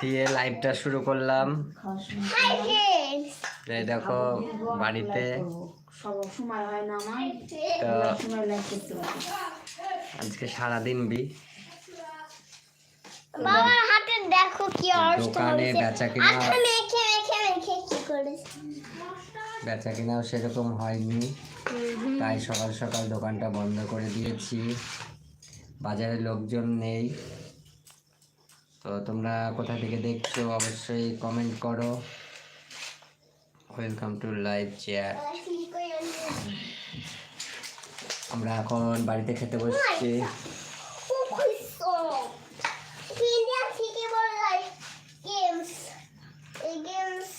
দিয়ে লাইভটা শুরু করলাম। এই দেখো বাড়িতে। তো আজকে সারাদিন বি। দোকানে বেচা কিনা বেচা কিনাও সেরকম হয়নি। তাই সকাল সকাল দোকানটা বন্ধ করে দিয়েছি। বাজারে লোকজন নেই। তো তোমরা কোথা থেকে দেখছ অবশ্যই কমেন্ট করো। ওয়েলকাম টু লাইভ চেয়ার আমরা এখন বাড়িতে খেতে বসছি। ইন্ডিয়া থেকে বললাই গেমস এই গেমস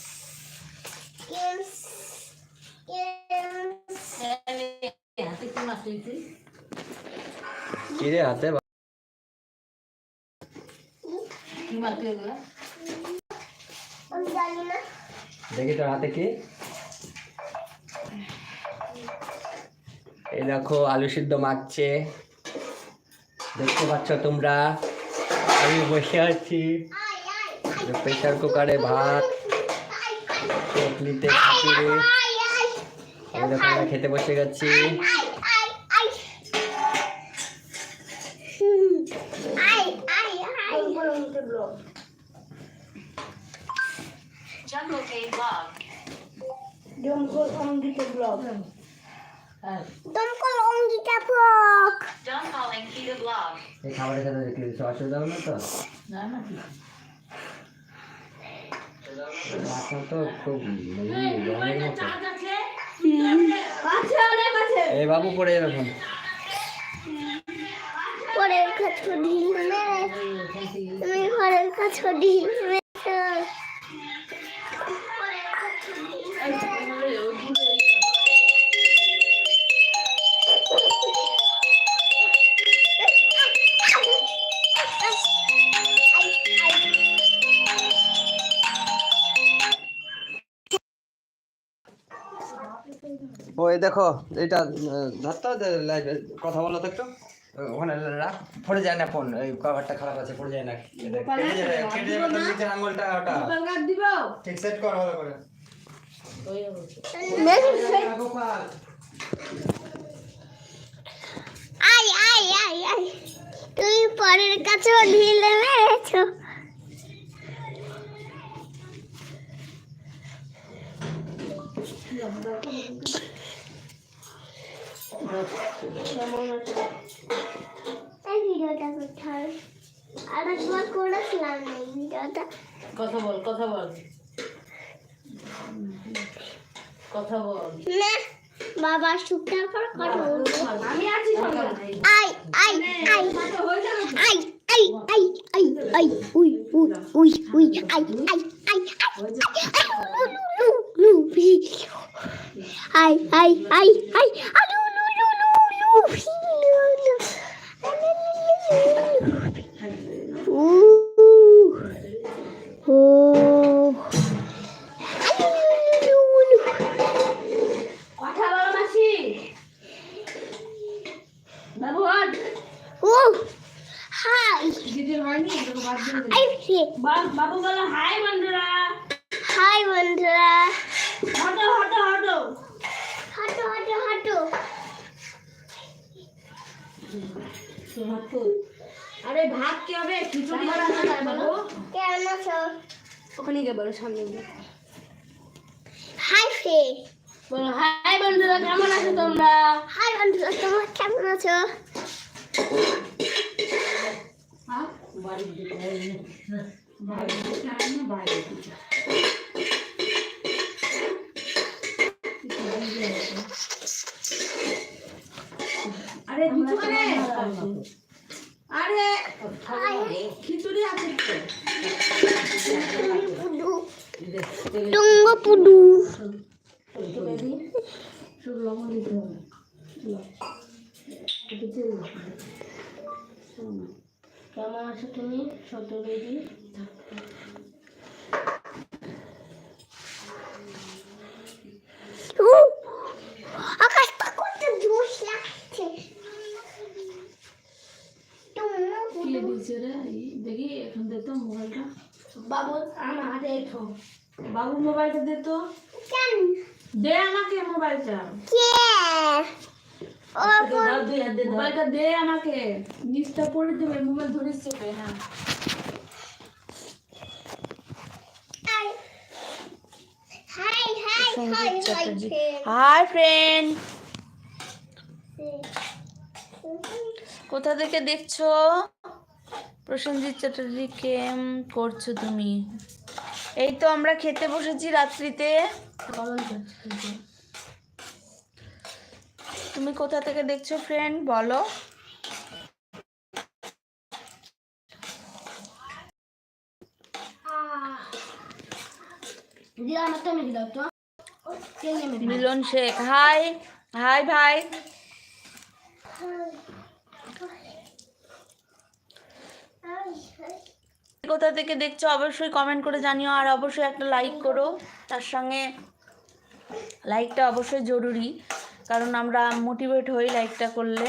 গেমস গেমস হাতে কি মাছ হয়েছে কি রে হাতে কি মাছ এগুলো আমি জানি না দেখি তোর হাতে কি? এই দেখো আলু সিদ্ধ মাখছে। দেখতে পাচ্ছ তোমরা? আমি বসে আছি। প্রেশার কুকারে ভাত আই এই দেখো আমরা খেতে বসে গেছি আই আই আই আই আই আই Jungle Cave Vlog. হ্যাঁ দমকল Angika block Done calling Kita Vlog. এই খাবারের সাথে দেখলে কিছু অসুবিধা হবে না তো? না না এখন তো খুব এই বাবু পড়ে যাবে এখন। পরের কাছে ঢিল মেরে তুমি ঘরের কাছে ঢিল মেরেছো দেখো এটা ধরতে লাইভে কথা বলো তো একটু। ওখানে রাখ পড়ে যায় না ফোন এই কভারটা খারাপ আছে পড়ে যায় না। কেটে যাবে নিচের আঙুলটা ওটা। ঠিক সেট কর ভালো করে। আই আই আই আই। তুমি পরের কাছে ঢিল মেরেছো এই ভিডিওটা করতে হবে আর একবার করেছিলাম এই ভিডিওটা কথা বল কথা বল কথা বল না বাবা শুকনার পর কথা বলব আমি আছি I I I I I I I I we we we we I I I I I I I I 不拼了了，আরে খিচুড়ি আছে টুঙ্গ পুডু কেমন আছো তুমি ছোট Ooh! পুডু দিয়েছে রে দেখি এখন দে তো মোবাইলটা। বাবু আমার হাতে এঠো বাবু মোবাইলটা দে তো। কেন? দে আমাকে মোবাইলটা। কে? মোবাইলটা দে আমাকে। নিচটা পড়ে দেবে মোবাইল ধরে চেপে হ্যাঁ। Hi hi hi hi hi friend কোথা থেকে দেখছ? প্রসেনজিৎ চ্যাটার্জি কেম করছ তুমি? এই তো আমরা খেতে বসেছি রাত্রিতে। তুমি কোথা থেকে দেখছ ফ্রেন্ড বলো। মিলন শেখ। হাই হাই ভাই কোথা থেকে দেখছ অবশ্যই কমেন্ট করে জানিও, আর অবশ্যই একটা লাইক করো। তার সঙ্গে লাইকটা অবশ্যই জরুরি, কারণ আমরা মোটিভেট হই লাইকটা করলে।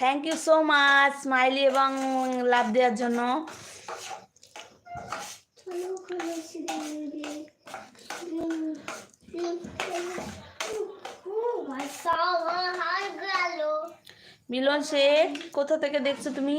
Thank you so much smiley এবং লাভ দেওয়ার জন্য। মিলন শেখ কোথা থেকে দেখছ তুমি?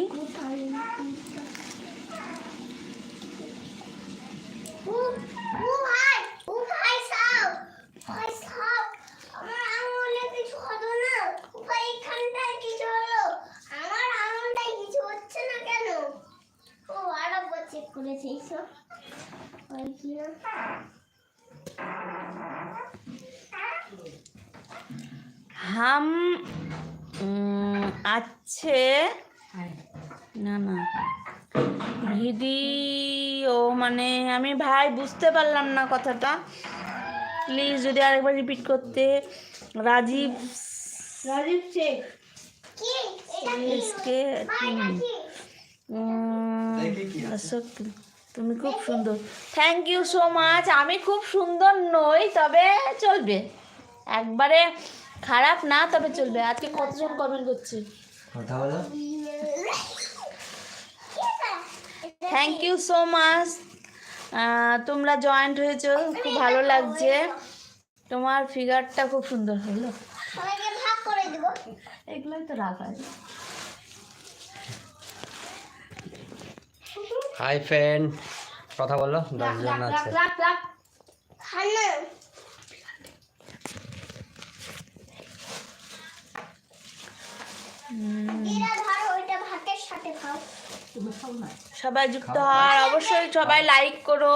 হাম আছে। না না। ভিডিও মানে আমি ভাই বুঝতে পারলাম না কথাটা। প্লিজ যদি আরেকবার রিপিট করতে। রাজীব রাজীব শেখ। কি? এটা কি? এসকে ভাই এটা কি? তুমি খুব সুন্দর। থ্যাংক ইউ সো মাচ আমি খুব সুন্দর নই তবে চলবে। একবারে খারাপ না তবে চলবে। আজকে কতজন কমেন্ট করছে? কথা বলো থ্যাংক ইউ সো মাচ তোমরা জয়েন্ট হয়েছো খুব ভালো লাগছে। তোমার ফিগারটা খুব সুন্দর হলো। এগুলোই তো রাখা আছে হাই ফ্রেন্ড কথা বলো দশজন আছে রাখ রাখ খানা এরা ধরো ওইটা ভাতের সাথে খাও সবাই যুক্ত হওয়ার অবশ্যই সবাই লাইক করো।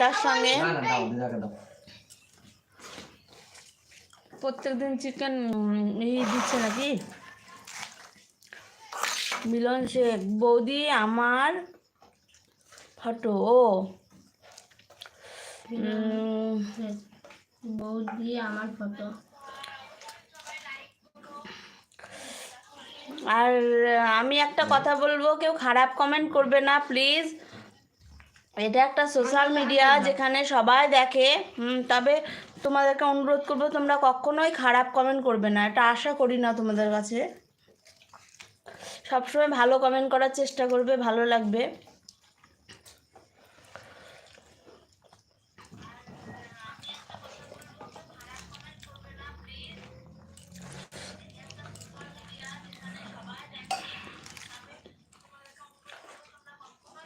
তার সঙ্গে না না দাও দিদাকে দাও। প্রত্যেকদিন চিকেন এই দিচ্ছে নাকি? মিলন শেখ বৌদি আমার ফটো ও। বৌদি আমার ফটো। আর আমি একটা কথা বলব কেউ খারাপ কমেন্ট করবে না প্লিজ এটা একটা সোশ্যাল মিডিয়া যেখানে সবাই দেখে তবে তোমাদেরকে অনুরোধ করব তোমরা কখনোই খারাপ কমেন্ট করবে না। এটা আশা করি না তোমাদের কাছে। সবসময় ভালো কমেন্ট করার চেষ্টা করবে ভালো লাগবে ল্যাপটপ সবই দিতে পার উ, উ, উ, উ, কত জোশ কত জোশ লাগছে মাংস আর মাংস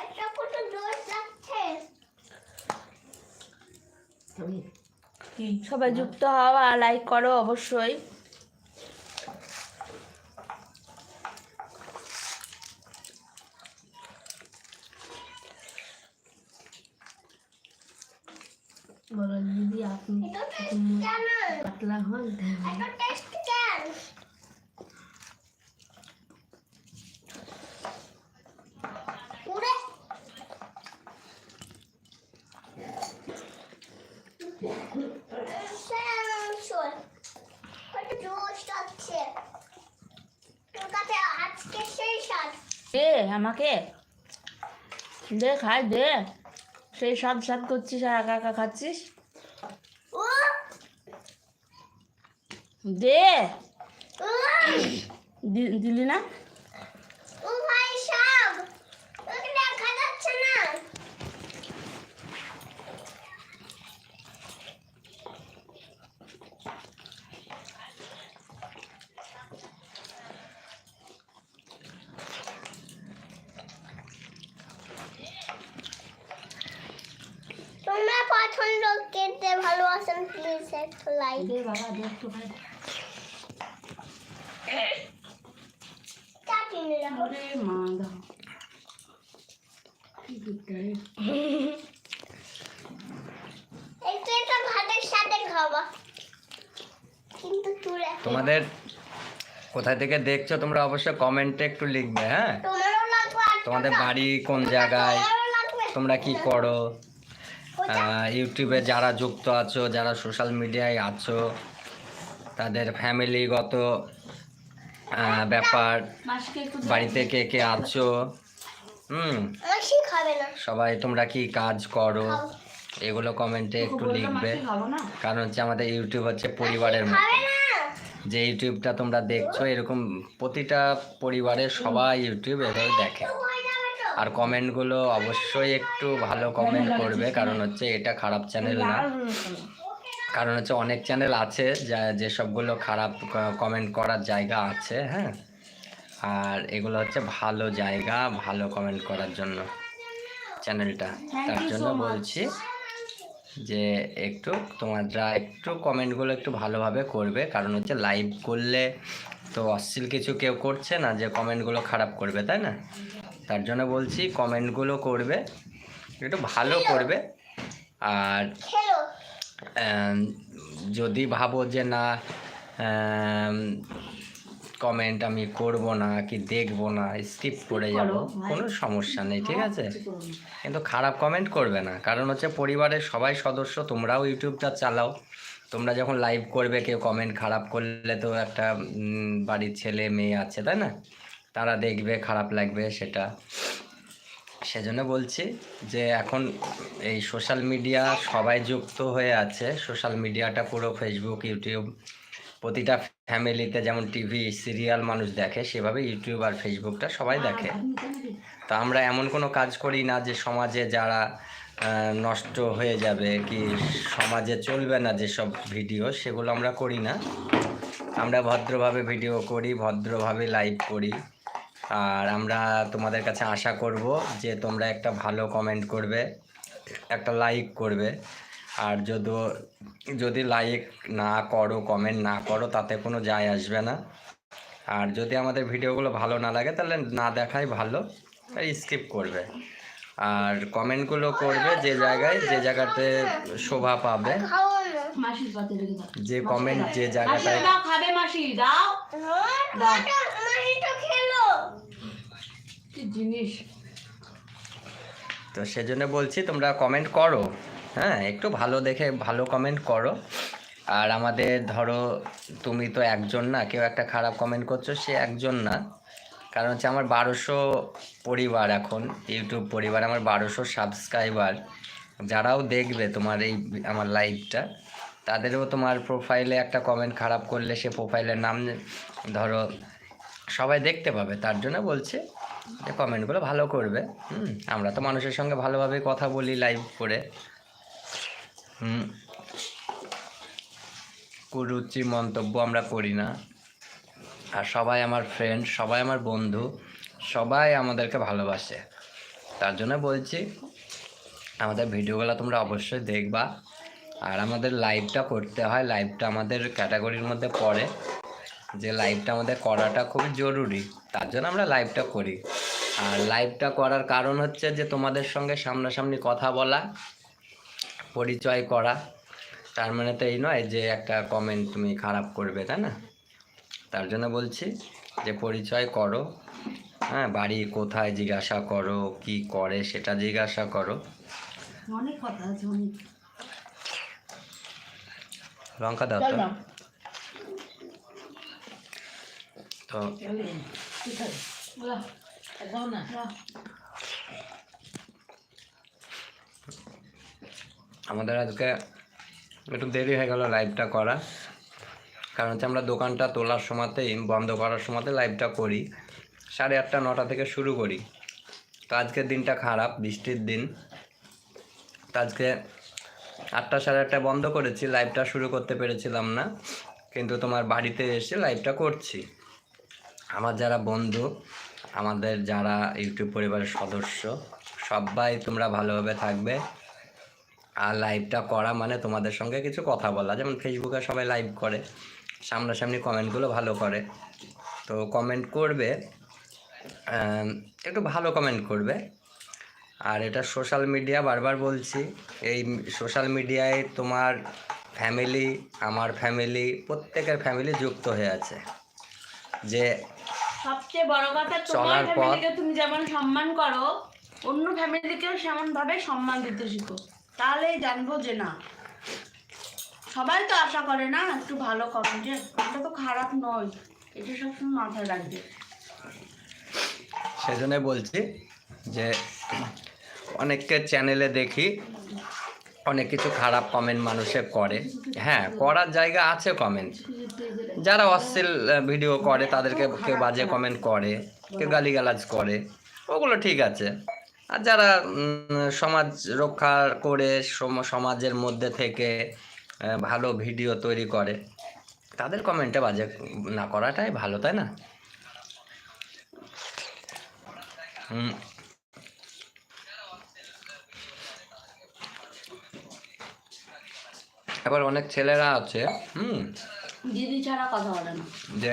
এটা কত জোশ লাগছে সবাই যুক্ত হওয়া লাইক করো অবশ্যই। বলো দিদি আপনি এটা টেস্ট কেন পাতলা হন? আমাকে। দে খাই দে। সেই সান সান করছিস আর একা একা খাচ্ছিস? দি- দিলি না ও ভাই সব তোকে দেখা যাচ্ছে না তোমরা পছন্দ খেতে ভালোবাসেন প্লিজ একটু লাইক দে বাবা দে একটু মা দাও। কি দুধটা রে একটু এটা ভাতের সাথে খাওয়া কিন্তু তুলে তোমাদের কোথায় থেকে দেখছ তোমরা অবশ্যই কমেন্টে একটু লিখবে হ্যাঁ? তোমাদের বাড়ি কোন জায়গায়? তোমরা কি করো? ইউটিউবে যারা যুক্ত আছো যারা সোশ্যাল মিডিয়ায় আছো তাদের ফ্যামিলিগত ব্যাপার। বাড়িতে কে কে আছো হুম মাসি খাবে না সবাই তোমরা কি কাজ করো এগুলো কমেন্টে একটু লিখবে। কারণ হচ্ছে আমাদের ইউটিউব হচ্ছে পরিবারের মতো। যে ইউটিউবটা তোমরা দেখছ এরকম প্রতিটা পরিবারের সবাই ইউটিউব এভাবে দেখে। আর কমেন্টগুলো অবশ্যই একটু ভালো কমেন্ট করবে কারণ হচ্ছে এটা খারাপ চ্যানেল না। কারণ হচ্ছে অনেক চ্যানেল আছে যা যেসবগুলো খারাপ কমেন্ট করার জায়গা আছে হ্যাঁ? আর এগুলো হচ্ছে ভালো জায়গা ভালো কমেন্ট করার জন্য চ্যানেলটা তার জন্য বলছি যে একটু তোমরা একটু কমেন্টগুলো একটু ভালোভাবে করবে কারণ হচ্ছে লাইভ করলে তো অশ্লীল কিছু কেউ করছে না যে কমেন্টগুলো খারাপ করবে তাই না? তার জন্য বলছি কমেন্টগুলো করবে একটু ভালো করবে। আর যদি ভাবো যে না কমেন্ট আমি করব না কি দেখব না স্কিপ করে যাব কোনো সমস্যা নেই ঠিক আছে? কিন্তু খারাপ কমেন্ট করবে না কারণ হচ্ছে পরিবারের সবাই সদস্য তোমরাও ইউটিউবটা চালাও। তোমরা যখন লাইভ করবে কেউ কমেন্ট খারাপ করলে তো একটা বাড়ির ছেলে মেয়ে আছে তাই না? তারা দেখবে, খারাপ লাগবে সেটা। সেজন্য বলছি যে এখন এই সোশ্যাল মিডিয়া সবাই যুক্ত হয়ে আছে। সোশ্যাল মিডিয়াটা পুরো ফেসবুক ইউটিউব প্রতিটা ফ্যামিলিতে যেমন টিভি সিরিয়াল মানুষ দেখে, সেভাবে ইউটিউব আর ফেসবুকটা সবাই দেখে। তা আমরা এমন কোনো কাজ করি না যে সমাজে যারা নষ্ট হয়ে যাবে কি সমাজে চলবে না যেসব ভিডিও সেগুলো আমরা করি না। আমরা ভদ্রভাবে ভিডিও করি, ভদ্রভাবে লাইভ করি। আর আমরা তোমাদের কাছে আশা করব যে তোমরা একটা ভালো কমেন্ট করবে একটা লাইক করবে। আর যদি যদি লাইক না করো কমেন্ট না করো তাতে কোনো যায় আসবে না। আর যদি আমাদের ভিডিওগুলো ভালো না লাগে তাহলে না দেখাই ভালো স্কিপ করবে। আর কমেন্টগুলো করবে যে জায়গায় যে জায়গাতে শোভা পাবে। যে কমেন্ট যে জায়গাটায় খাবে মাসি দাও। হ্যাঁ, দাও। জিনিস? তো সেজন্য বলছি তোমরা কমেন্ট করো। হ্যাঁ একটু ভালো দেখে ভালো কমেন্ট করো। আর আমাদের ধরো, তুমি তো একজন না, কেউ একটা খারাপ কমেন্ট করছ, সে একজন না। কারণ হচ্ছে আমার বারোশো পরিবার এখন, ইউটিউব পরিবার, আমার বারোশো সাবস্ক্রাইবার যারাও দেখবে তোমার এই, আমার লাইভটা তাদেরও তোমার প্রোফাইলে একটা কমেন্ট খারাপ করলে সে প্রোফাইলের নাম ধরো সবাই দেখতে পাবে। তার জন্য বলছে কমেন্টগুলো ভালো করবে। হুম, আমরা তো মানুষের সঙ্গে ভালোভাবে কথা বলি লাইভ করে। হুম কুরুচি মন্তব্য আমরা করি না। আর সবাই আমার ফ্রেন্ড সবাই আমার বন্ধু, সবাই আমাদেরকে ভালোবাসে। তার জন্য বলছি, আমাদের ভিডিওগুলো তোমরা অবশ্যই দেখবা। আর আমাদের লাইভটা করতে হয় লাইভটা আমাদের ক্যাটাগরির মধ্যে পড়ে। যে লাইভটা আমাদের করাটা খুবই জরুরি, তার জন্য আমরা লাইভটা করি। আর লাইভটা করার কারণ হচ্ছে যে তোমাদের সঙ্গে সামনাসামনি কথা বলা পরিচয় করা তার মানে তো এই নয় যে একটা কমেন্ট তুমি খারাপ করবে তাই না? তার জন্য বলছি যে পরিচয় করো হ্যাঁ বাড়ি কোথায় জিজ্ঞাসা করো কি করে সেটা জিজ্ঞাসা করো। অনেক কথা আছে লঙ্কা দাও তো। তো আমাদের আজকে একটু দেরি হয়ে গেল লাইভটা করা। কারণ হচ্ছে আমরা দোকানটা তোলার সময়তেই, বন্ধ করার সময়তে লাইভটা করি। সাড়ে আটটা, নটা থেকে শুরু করি। তো আজকের দিনটা খারাপ, বৃষ্টির দিন। তো আজকে আটটা, সাড়ে আটটা বন্ধ করেছি লাইভটা শুরু করতে পেরেছিলাম না। কিন্তু তোমার বাড়িতে এসে লাইভটা করছি। আমার যারা বন্ধু আমাদের যারা ইউটিউব পরিবারের সদস্য, সবাই তোমরা ভালোভাবে থাকবে। আর লাইভটা করা মানে তোমাদের সঙ্গে কিছু কথা বলা। যেমন ফেসবুকে সবাই লাইভ করে, সামনাসামনি কমেন্টগুলো ভালো করে। তো কমেন্ট করবে একটু ভালো কমেন্ট করবে। আর এটা সোশ্যাল মিডিয়া বারবার বলছি, এই সোশ্যাল মিডিয়ায় তোমার ফ্যামিলি আমার ফ্যামিলি প্রত্যেকের ফ্যামিলি যুক্ত হয়ে আছে। যে সবচেয়ে বড় কথা তোমার ফ্যামিলিকে তুমি যেমন সম্মান করো অন্য ফ্যামিলিকেও সেমন ভাবে সম্মান দিতে শিখো। তাহলেই জানব যে না সবাই তো আশা করে না একটু ভালো করো যে এটা তো খারাপ নয় এটা সবসময় মাথায় রাখবে। সেজন্য বলছি যে অনেককে চ্যানেলে দেখি অনেক কিছু খারাপ কমেন্ট মানুষে করে। হ্যাঁ করার জায়গা আছে কমেন্ট যারা অশ্লীল ভিডিও করে, তাদেরকে কেউ বাজে কমেন্ট করে, কেউ গালিগালাজ করে, ওগুলো ঠিক আছে। আর যারা সমাজ রক্ষা করে, সম- সমাজের মধ্যে থেকে ভালো ভিডিও তৈরি করে, তাদের কমেন্টে বাজে না করাটাই ভালো, তাই না? হুম আবার অনেক ছেলেরা আছে হুম? দিদি ছাড়া কথা বলে না। যে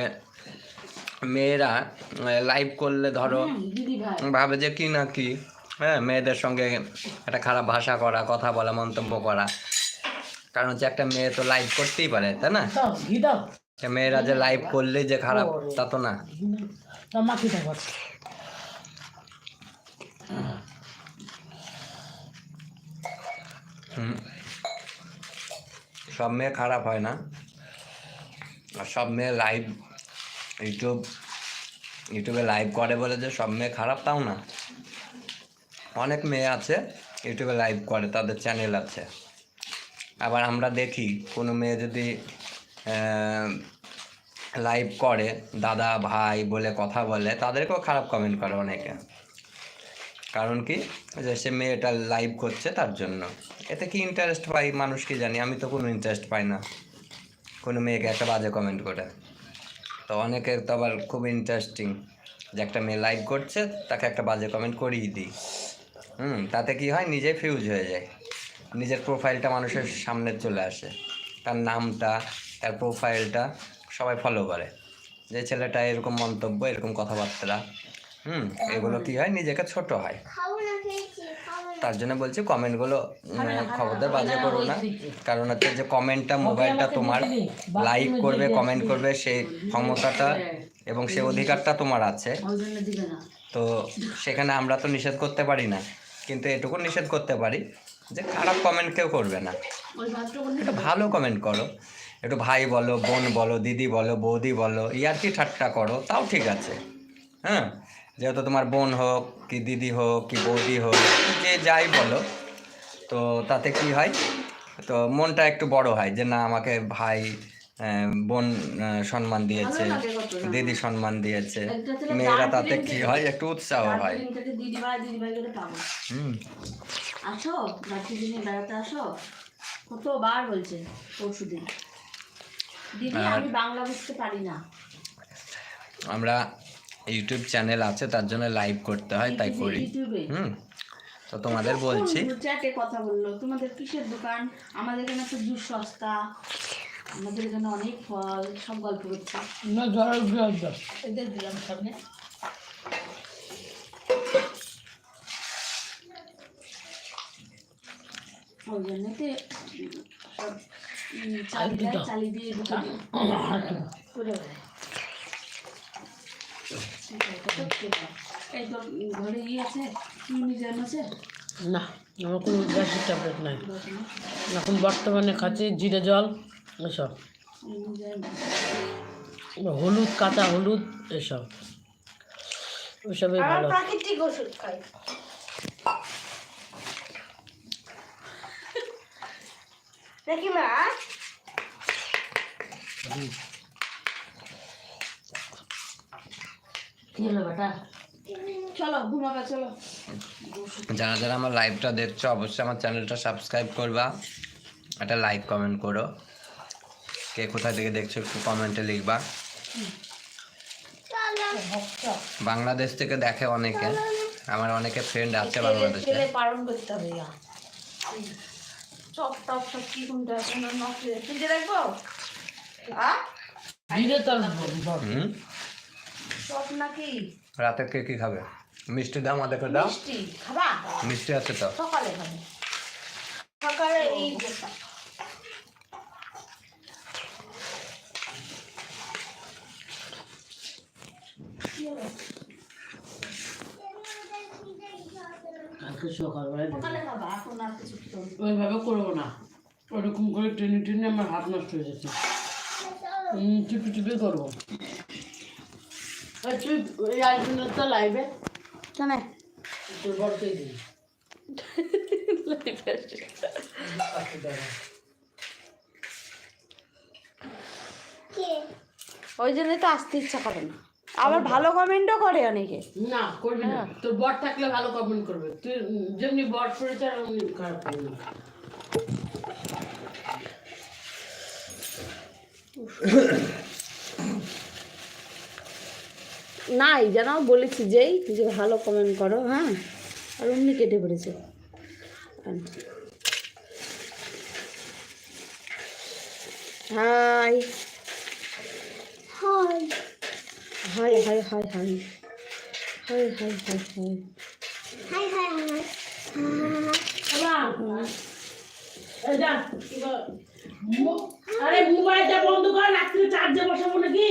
মেয়েরা লাইভ করলে ধরো ভাবে যে কি না কি হ্যাঁ মেয়েদের সঙ্গে একটা খারাপ ভাষা করা কথা বলা মন্তব্য করা। কারণ হচ্ছে একটা মেয়ে তো লাইভ করতেই পারে তাই না? মেয়েরা যে লাইভ করলেই যে খারাপ তা তো না। হুম। সব মেয়ে খারাপ হয় না। আর সব মেয়ে লাইভ ইউটিউব ইউটিউবে লাইভ করে বলে যে সব মেয়ে খারাপ তাও না। অনেক মেয়ে আছে ইউটিউবে লাইভ করে, তাদের চ্যানেল আছে। আবার আমরা দেখি, কোনো মেয়ে যদি লাইভ করে, দাদা, ভাই বলে কথা বলে, তাদেরকেও খারাপ কমেন্ট করে অনেকে। কারণ কি? যে সে মেয়েটা লাইভ করছে তার জন্য। এতে কি ইন্টারেস্ট পাই? মানুষ কি জানি? আমি তো কোনো ইন্টারেস্ট পাই না। কোনো মেয়েকে একটা বাজে কমেন্ট করে। তো অনেকের তো আবার খুব ইন্টারেস্টিং যে একটা মেয়ে লাইভ করছে, তাকে একটা বাজে কমেন্ট করিয়ে দিই। হুম, তাতে কি হয়? নিজে ফিউজ হয়ে যায়। নিজের প্রোফাইলটা মানুষের সামনে চলে আসে। তার নামটা, তার প্রোফাইলটা সবাই ফলো করে। যে ছেলেটা এরকম মন্তব্য, এরকম কথাবার্তা হুম এগুলো কি হয় নিজেকে ছোট হয়। তার জন্য বলছি কমেন্টগুলো খবরদার বাজে করো না। কারণ হচ্ছে যে কমেন্টটা মোবাইলটা তোমার লাইক করবে কমেন্ট করবে সেই ক্ষমতাটা এবং সেই অধিকারটা তোমার আছে। তো সেখানে আমরা তো নিষেধ করতে পারি না। কিন্তু এটুকু নিষেধ করতে পারি যে খারাপ কমেন্ট কেউ করবে না। একটু ভালো কমেন্ট করো। একটু ভাই বলো বোন বলো দিদি বলো বৌদি বলো ইয়ার্কি ঠাট্টা করো তাও ঠিক আছে। হ্যাঁ? যেহেতু তোমার বোন হোক কি দিদি হোক কি বৌদি হোক যে যাই বলো তো তাতে কি হয়? তো মনটা একটু বড় হয় যে না আমাকে ভাই বোন সম্মান দিয়েছে। দিদি সম্মান দিয়েছে মেয়েরা তাতে কি হয়? একটু উৎসাহ হয়। আসো দার্জিলিংয়ে বেড়াতে আসো। কতবার বলছে পরশু দিদি আর- আমি বাংলা বুঝতে পারি না। আমরা ইউটিউব চ্যানেল আছে তার জন্য লাইভ করতে হয় তাই ইউটিউবে- করি। হুম তো তোমাদের বলছি। চ্যাটে কথা বলল তোমাদের কিসের দোকান? আমাদের এখানে তো জুস সস্তা আমাদের এখানে অনেক ফল সব গল্প করছে। না জল এদের দিলাম সামনে। ওই জন্যতে সব চালিয়ে দেয়, চালিয়ে দিয়ে ঢুকে দিই। করে বেড়ায়। সেটাই তো করতে হয়। এই তো ঘরে ইয়ে আছে ইউনিজেন আছে না আমার কোনো গ্যাসের ট্যাবলেট নাই। এখন বর্তমানে খাচ্ছি জিরে জল এসব। হলুদ কাঁচা হলুদ এসব। ওইসবই ভালো। প্রাকৃতিক ওষুধ খাই। দেখি মা কি হলো বেটা চলো ঘুমাবে চলো যারা যারা আমার লাইভটা দেখছ অবশ্যই আমার চ্যানেলটা সাবস্ক্রাইব করবা। একটা লাইক কমেন্ট করো। কে কোথা থেকে দেখছ একটু কমেন্টে লিখবা। বাংলাদেশ থেকে দেখে অনেকে। আমার অনেকে ফ্রেন্ড আছে বাংলাদেশে। পালন করতে হবে চপ টপ সব কি কোনটা নষ্ট রাখব আ? দিলে তার হুম? চপ নাকি? রাতে কে কি খাবে? মিষ্টি দাও আমাদেরকে দাও। মিষ্টি খাবা? মিষ্টি আছে তো। সকালে খাবে। সকালে এই। ওইভাবে করব না। ওরকম করে টেনে টেনে আমার হাত নষ্ট হয়ে যাচ্ছে। টিপি টিপি করব। তুই আসবি তো লাইভে কেন? তোর বড়কেই দিই ওই জন্যই তো আসতে ইচ্ছা করে না। আবার ভালো কমেন্টও করে অনেকে। না করবি না। তোর বট থাকলে ভালো কমেন্ট করবে। তুই যেমনি বট করেছে আর অমনি খারাপ করবি না। নাই জানো বলেছি যেই যে ভালো কমেন্ট করো হ্যাঁ? আর অমনি কেটে পড়েছে। Hi. Hi. Hi hi hi hi. Hi hi hi hi. Hi hi hi আরে মোবাইলটা বন্ধ কর রাত্রে চার্জে বসাবো নাকি?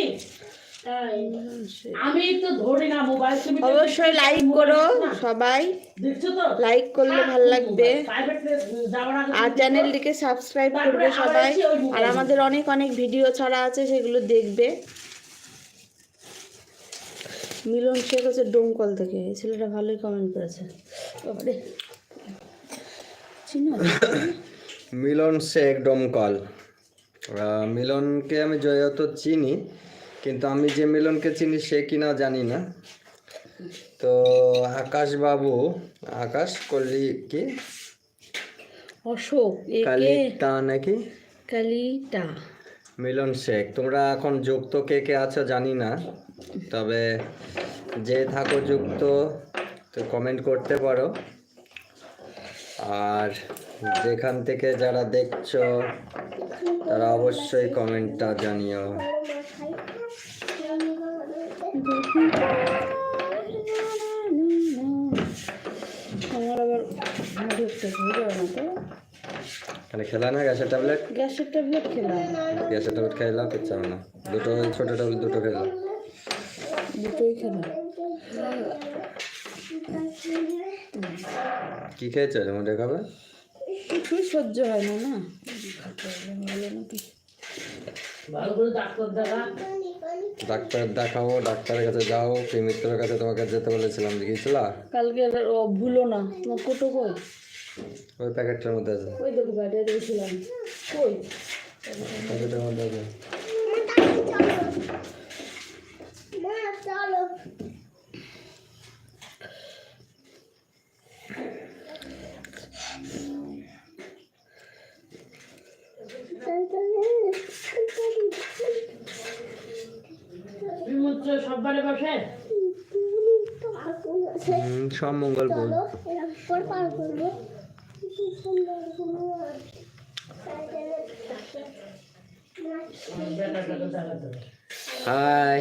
আমি তো ধরি না মোবাইল তুমি তো অবশ্যই লাইক করো সবাই। দেখছ তো? লাইক করলে ভালো লাগবে। আর চ্যানেলটিকে সাবস্ক্রাইব করবে সবাই। আর আমাদের অনেক অনেক ভিডিও ছাড়া আছে সেগুলো দেখবে। মিলন শেখ হচ্ছে ডোমকল থেকে। এই ছেলেটা ভালোই কমেন্ট করেছে। মিলন শেখ ডমকল। আহ, মিলনকে আমি যত চিনি। কিন্তু আমি যে মিলনকে চিনি সে কিনা জানি না। তো আকাশ বাবু আকাশ কলি কি? অশোক কালিতা নাকি? কালিটা। মিলন শেখ তোমরা এখন যুক্ত কে কে আছো জানি না। তবে যে থাকো যুক্ত তো কমেন্ট করতে পারো। আর যেখান থেকে যারা দেখছ তারা অবশ্যই কমেন্টটা জানিও। আমার আবার ঢুকতে না তো। তাহলে খেলা না গ্যাসের ট্যাবলেট? গ্যাসের ট্যাবলেট খেলাম। গ্যাসের ট্যাবলেট খাইলাম কিচ্ছু হবে না। দুটো ছোটো ট্যাবলেট দুটো খেলাম দুটোই খেলাম। কী খেয়েছো যেমন দেখাবে কিছুই সহ্য হয় না না। ভালো করে ডাক্তার দেখা ডাক্তার দেখাও ডাক্তারের কাছে যাও কি মিত্রের কাছে তোমাকে যেতে বলেছিলাম গিয়েছিলা কালকে ভুলো না। তোমার কোটো কই? ওই প্যাকেটটার মধ্যে আছে। ওই দেখো ব্যাটারি দিয়েছিলাম কই? প্যাকেটের মধ্যে আছে। রোববারে বসে? সব মঙ্গল হাই।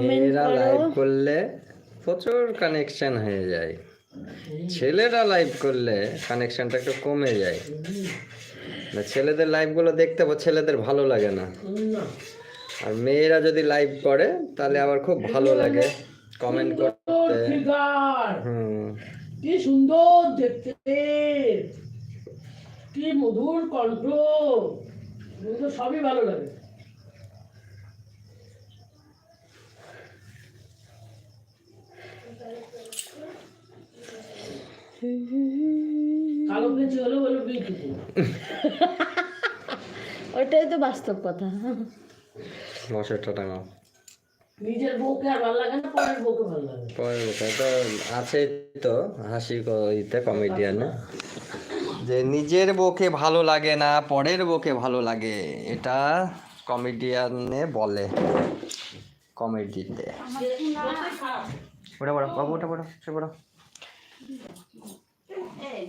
মেয়েরা লাইভ করলে প্রচুর কানেকশন হয়ে যায়। ছেলেরা লাইভ করলে কানেকশনটা একটু কমে যায়। না ছেলেদের লাইভগুলো দেখতে ছেলেদের ভালো লাগে না। না আর মেয়েরা যদি লাইভ করে তাহলে আবার খুব ভালো লাগে। কমেন্ট করতে। হুম। কি সুন্দর দেখতে। কি মধুর কণ্ঠ সবই ভালো লাগে। পেঁচি হলে বলে বিউটিফুল ওইটাই তো বাস্তব কথা। মশারটা টাঙাও নিজের বউকে আর ভালো লাগে না পরের বউকে ভালো লাগে পরের কথা তো আছে তো হাসি ইতে কমেডিয়ানে যে নিজের বউকে ভালো লাগে না পরের বউকে ভালো লাগে এটা কমেডিয়ানে বলে। কমেডিতে ওটা বড় বাবু ওটা বড় সে বড়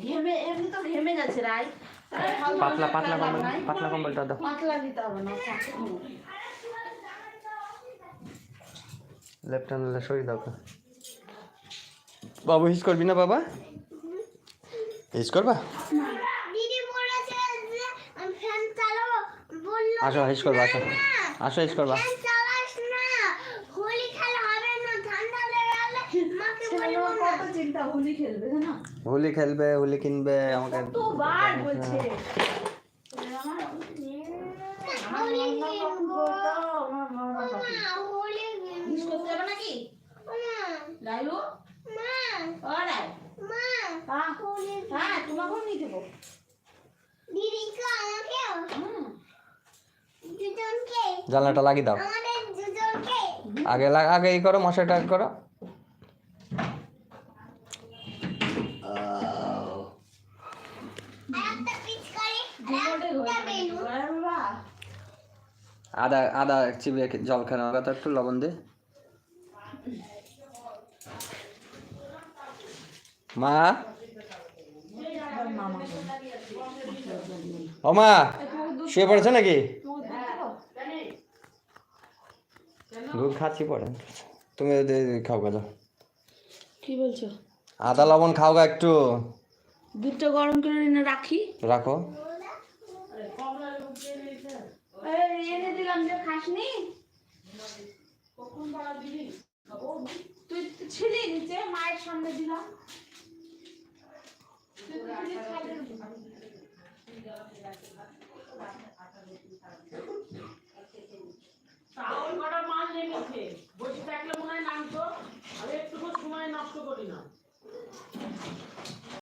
ঘেমে এমনি তো ঘেমে গেছে রাই। পাতলা পাতলা কম্বল পাতলা কম্বলটা দাও। পাতলা দিতে হবে না লেফট হ্যান্ড সরিয়ে দাও বাবু হিস করবি না বাবা? হিস করবা? আসো হিস করবা আসো। আসো হিস করবা ফ্যান চালাস না হোলি খেলা হবে না ঠান্ডা লেগে গেলে মাকে বলব না চিন্তা হোলি খেলবে না? হোলি খেলবে হোলি কিনবে আমাকে বলছে। হ্যাঁ জানলাটা লাগিয়ে দাও। আগে লাগ আগে এই করো মশাটা করো আর একটা পিচকারি আর একটা বেলুন আদা আদা চিবিয়ে জল আগে তো একটু লবণ দিয়ে। মা? ও মা শুয়ে পড়েছে নাকি? দুধ খাচ্ছি পরে তুমি দে- দে- খাও গা। কি বলছো? আদা লবণ খাও গা একটু। দুধটা গরম করে রাখি। রাখো। এই, এনে দিলাম যে খাসনি তুই ছিলি নিচে মায়ের সামনে দিলাম। তাও কটা মাল নেমেছে বসে থাকলে মনে হয় নামতো। আমি একটু সময় নষ্ট করি না।